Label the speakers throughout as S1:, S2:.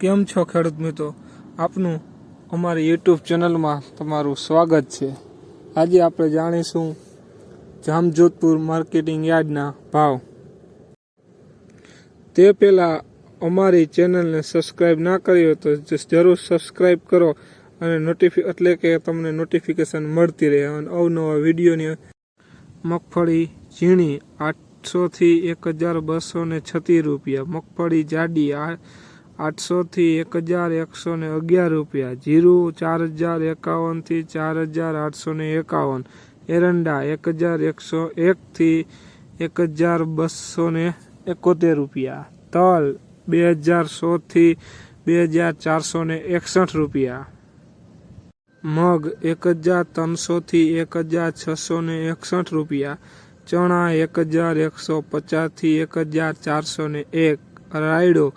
S1: કેમ છો ખેડૂત મિત્રો? આપનું અમારી યુટ્યુબ ચેનલમાં તમારું સ્વાગત છે. આજે આપણે જાણીશું જામજોધપુર માર્કેટિંગ યાર્ડના ભાવ. તે પહેલાં અમારી ચેનલને સબસ્ક્રાઈબ ના કરી હોય તો જરૂર સબસ્ક્રાઈબ કરો અને નોટિફિ એટલે કે તમને નોટિફિકેશન મળતી રહે. અને અવનવા વિડીયોની મગફળી ઝીણી આઠસોથી એક હજાર બસો ને છત્રીસ રૂપિયા, મગફળી જાડી આ આઠસોથી એક હજાર એકસો ને અગિયાર રૂપિયા, જીરું ચાર હજાર એકાવનથી ચાર હજાર આઠસો ને એકાવન, એરંડા એક હજાર એકસો એકથી એક હજાર બસો ને એકોતેર રૂપિયા, તલ બે હજાર સોથી બે હજાર ચારસો ને એકસઠ રૂપિયા, મગ એક હજાર ત્રણસોથી એક હજાર છસો ને એકસઠ રૂપિયા, ચણા એક હજાર એકસો પચાસથી એક હજાર ચારસો ને એક, રાયડો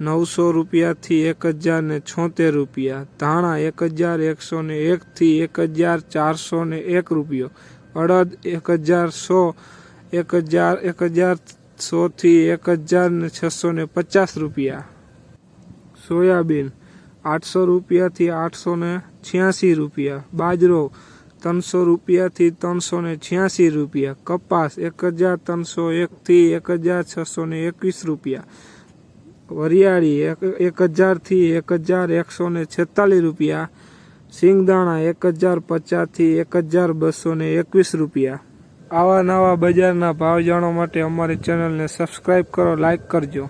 S1: નવસો રૂપિયાથી એક હજાર ને છોતેર રૂપિયા, ધાણા એક હજાર એકસો ને એકથી એક હજાર ચારસો ને એક રૂપિયો, અડદ એક હજાર સો, એક હજાર એક હજાર સોથી એક હજાર ને છસો ને પચાસ રૂપિયા. સોયાબીન આઠસો રૂપિયાથી આઠસો ને છ્યાસી રૂપિયા, બાજરો ત્રણસો રૂપિયાથી ત્રણસો ને છ્યાસી રૂપિયા, કપાસ એક હજાર ત્રણસો એકથી એક હજાર છસો ને એકવીસ રૂપિયા વરિયાળી એક એક હજારથી એક હજાર એકસો ને છેતાલીસ રૂપિયા, સિંગદાણા એક હજાર પચાસથી એક હજાર બસો ને એકવીસ રૂપિયા. આવા નવા બજારના ભાવ જાણવા માટે અમારી ચેનલને સબસ્ક્રાઈબ કરો લાઈક કરજો.